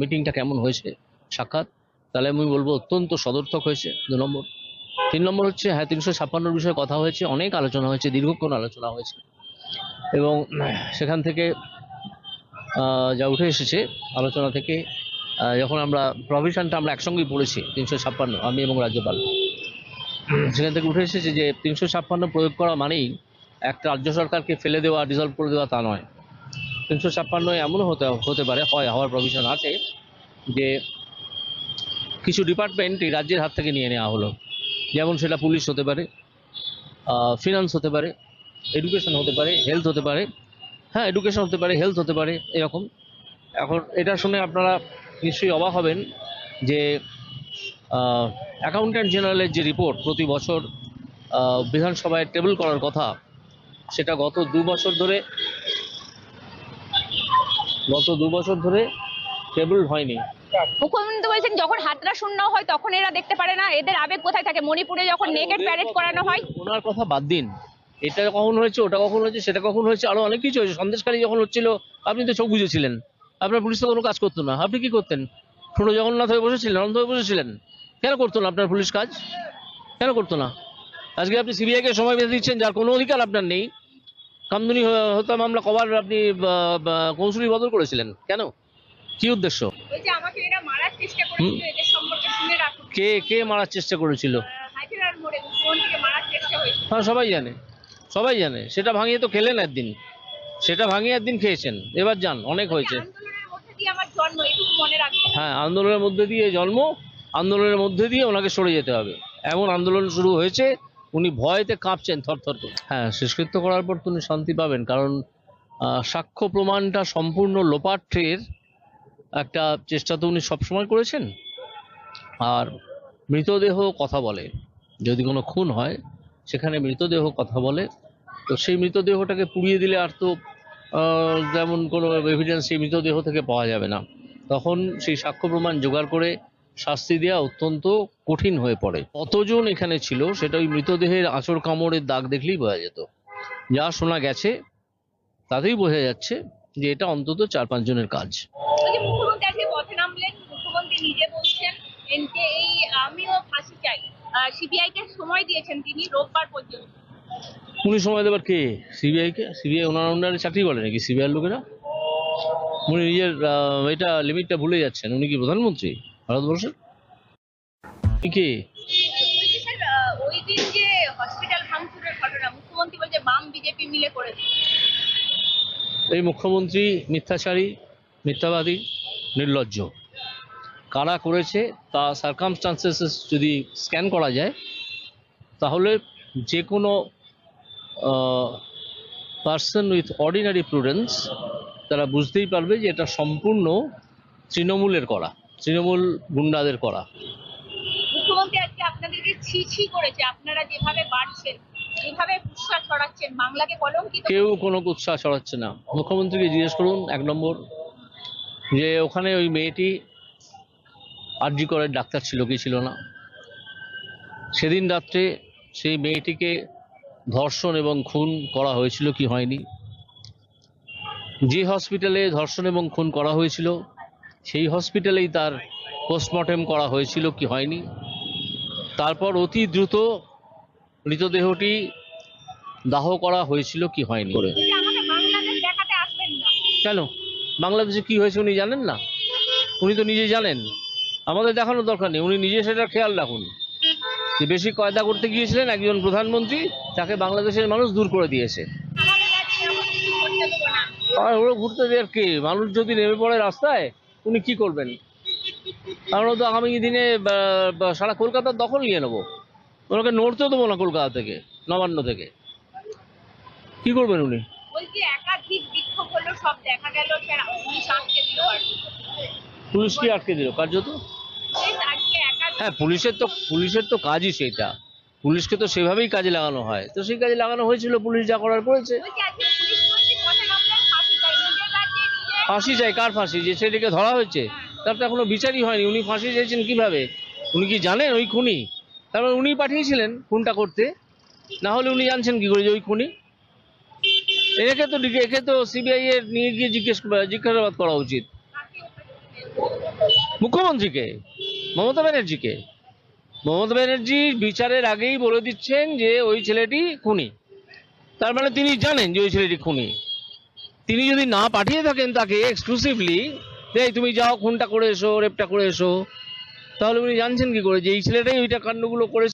মিটিংটা কেমন হয়েছে? সাক্ষাৎ? তাহলে আমি বলব অত্যন্ত সদর্থক হয়েছে, দু নম্বর। তিন নম্বর হচ্ছে হ্যাঁ তিনশো ছাপ্পান্নর বিষয়ে কথা হয়েছে, অনেক আলোচনা হয়েছে, দীর্ঘক্ষণ আলোচনা হয়েছে। এবং সেখান থেকে যা উঠে এসেছে আলোচনা থেকে যখন আমরা প্রভিশনটা আমরা একসঙ্গেই পড়েছি, তিনশো ছাপ্পান্ন, আমি এবং রাজ্যপাল। সেখান থেকে উঠে এসেছে যে, তিনশো ছাপ্পান্ন প্রয়োগ করা মানেই একটা রাজ্য সরকারকে ফেলে দেওয়া ডিজলভ করে দেওয়া তা নয়। তিনশো ছাপ্পান্ন এমনও হতে হতে পারে, হয়, হওয়ার প্রভিশন আছে যে কিছু ডিপার্টমেন্ট এই রাজ্যের হাত থেকে নিয়ে নেওয়া হলো। যেমন সেটা পুলিশ হতে পারে ফিনান্স হতে পারে এডুকেশন হতে পারে হেলথ হতে পারে হ্যাঁ এডুকেশন হতে পারে হেলথ হতে পারে, এরকম। এখন এটা শুনে আপনারা নিশ্চয়ই অবাক হবেন যে অ্যাকাউন্ট্যান্ট জেনারেলের যে রিপোর্ট প্রতি বছর বিধানসভায় টেবিল করার কথা, সেটা গত দু বছর ধরে গত দু বছর ধরে টেবিল হয়নি। মুখ্যমন্ত্রী বলছেন যখন হাতরা শূন্য হয় তখন এরা দেখতে পারে না। এদের আবেগ কোথায় থাকে? মণিপুরে যখন নেকেট প্যারেড করানো হয়। ওনার কথা বাদ দিন। এটা কখন হয়েছে ওটা কখন হয়েছে সেটা কখন হয়েছে আরও অনেক কিছু হয়েছে। সন্দেশকারী যখন হচ্ছিল আপনি তো চোখ বুঝেছিলেন আপনার পুলিশ তো কোনো কাজ করতো না। আপনি কি করতেন? ছোট জগন্নাথ হয়ে বসেছিলেন অন্ধ হয়ে বসেছিলেন? কেন করতো না আপনার পুলিশ কাজ? কেন করতো না? আজকে আপনি সিবিআইকে সময় বেঁধে দিচ্ছেন যার কোনো অধিকার আপনার নেই। কামদুনি হত্যা মামলা কবার আপনি কৌশলী বদল করেছিলেন? কেন? কি উদ্দেশ্য? কে কে মারার চেষ্টা করেছিল? হ্যাঁ সবাই জানে। সবাই জানে। সেটা ভাঙিয়ে তো খেলেন একদিন। সেটা ভাঙিয়ে একদিন খেয়েছেন। এবার যান অনেক হয়েছে। হ্যাঁ আন্দোলনের মধ্যে দিয়ে জন্ম আন্দোলনের মধ্যে দিয়ে ওনাকে সরে যেতে হবে। এমন আন্দোলন শুরু হয়েছে উনি ভয়তে কাঁপছেন থরথর করে। হ্যাঁ শেষকৃত্য করার পর তো উনি শান্তি পাবেন, কারণ সাক্ষ্য প্রমাণটা সম্পূর্ণ লোপাটের একটা চেষ্টা তো উনি সবসময় করেছেন। আর মৃতদেহ কথা বলে, যদি কোনো খুন হয়, সেখানে মৃতদেহ কথা বলে। তো সেই মৃতদেহটাকে পুড়িয়ে দিলে আর তো যেমন কোনো এভিডেন্স সেই মৃতদেহ থেকে পাওয়া যাবে না। তখন সেই সাক্ষ্য প্রমাণ জোগাড় করে শাস্তি দেওয়া অত্যন্ত কঠিন হয়ে পড়ে। কতজন এখানে ছিল সেটা ওই মৃতদেহের আঁচড় কামড়ের দাগ দেখলেই বোঝা যেত। যা শোনা গেছে তাতেই বোঝা যাচ্ছে যে এটা অন্তত চার পাঁচ জনের কাজ। উনি সময় দেবার কে? সিবিআই কে সিবিআই ওনার আন্ডারে চাকরি করে নাকি সিবিআই লোকেরা? উনি নিজের এটা লিমিটটা ভুলে যাচ্ছেন। উনি কি প্রধানমন্ত্রী? ভারতবর্ষের উনি কে? বলছি স্যার আহ, ওই দিন যে হসপিটাল ভাঙচুরের ঘটনা মুখ্যমন্ত্রী বলছে বাম বিজেপি মিলে করেছে। এই মুখ্যমন্ত্রী মিথ্যাচারী মিথ্যাবাদী নির্লজ্জ। কারা করেছে তা সার্কামস্টান্সেস যদি স্ক্যান করা যায় তাহলে যে কোনো পার্সন উইথ অর্ডিনারি প্রুডেন্স তারা বুঝতেই পারবে যে এটা সম্পূর্ণ তৃণমূলের করা। তৃণমূল গুন্ডাদের করা। মুখ্যমন্ত্রী আজকে আপনাদেরকে ছি ছি করেছে আপনারা যেভাবে বাড়ছেন যেভাবে উৎসাহ ছড়াচ্ছেন বাংলাকে কলঙ্কিত কেউ কোনো উৎসাহ ছড়াচ্ছে না। মুখ্যমন্ত্রীকে জিজ্ঞেস করুন এক নম্বর যে ওখানে ওই মেয়েটি আরজি করের ডাক্তার ছিল কি ছিল না? সেদিন রাত্রে সেই মেয়েটিকে ধর্ষণ এবং খুন করা হয়েছিল কি হয়নি? যে হসপিটালে ধর্ষণ এবং খুন করা হয়েছিল সেই হসপিটালেই তার পোস্টমর্টেম করা হয়েছিল কি হয়নি। তারপর অতি দ্রুত মৃতদেহটি দাহ করা হয়েছিল কি হয়নি। করে। বলছে, আমাকে বাংলাদেশ দেখাতে আসবেন না? কেন? বাংলাদেশে কি হয়েছে উনি জানেন না? উনি তো নিজে জানেন। আমাদের দেখানোর দরকার নেই। উনি নিজে সেটা খেয়াল রাখুন। যে বেশি কয়দা করতে গিয়েছিলেন একজন প্রধানমন্ত্রী তাকে বাংলাদেশের মানুষ দূর করে দিয়েছে। আর ওরা ঘুরতে দেওয়ার কে? মানুষ যদি নেমে পড়ে রাস্তায় উনি কি করবেন? আমরা তো আগামী দিনে সারা কলকাতার দখল নিয়ে নেব। ওনাকে নড়তেও দেবো না কলকাতা থেকে নবান্ন থেকে। কি করবেন উনি? পুলিশ কি। আটকে দিল? কার্যত? হ্যাঁ পুলিশের তো পুলিশের তো কাজই সেটা পুলিশকে তো সেভাবেই কাজে লাগানো হয়। তো সেই কাজে লাগানো হয়েছিল পুলিশ যা করার করেছে বলছি আজকে পুলিশ মন্ত্রী পথে নামলেন ফাঁসি চাই নিজের রাজ্যে নিজে ফাঁসি চাই, কার ফাঁসি? যে সেটাকে ধরা হয়েছে, তার তো এখনও বিচারই হয়নি। উনি ফাঁসি চাইছেন কীভাবে? উনি কি জানেন ওই খুনি? তারপর উনি পাঠিয়েছিলেন খুনটা করতে। না হলে উনি জানছেন কি করে যে ওই খুনি? একে তো একে তো সিবিআই এর নিয়ে গিয়ে জিজ্ঞেস জিজ্ঞাসাবাদ করা উচিত। মুখ্যমন্ত্রীকে? মমতা ব্যানার্জিকে? মমতা ব্যানার্জি বিচারের আগেই বলে দিচ্ছেন যে ওই ছেলেটি খুনি। তার মানে তিনি জানেন যে ওই ছেলেটি খুনি। তিনি যদি না পাঠিয়ে থাকেন তাকে এক্সক্লুসিভলি এই তুমি যাও, খুনটা করে এসো রেপটা করে এসো, তাহলে উনি জানছেন কি করে যে এই ছেলেটাই ওইটা কাণ্ডগুলো করেছে।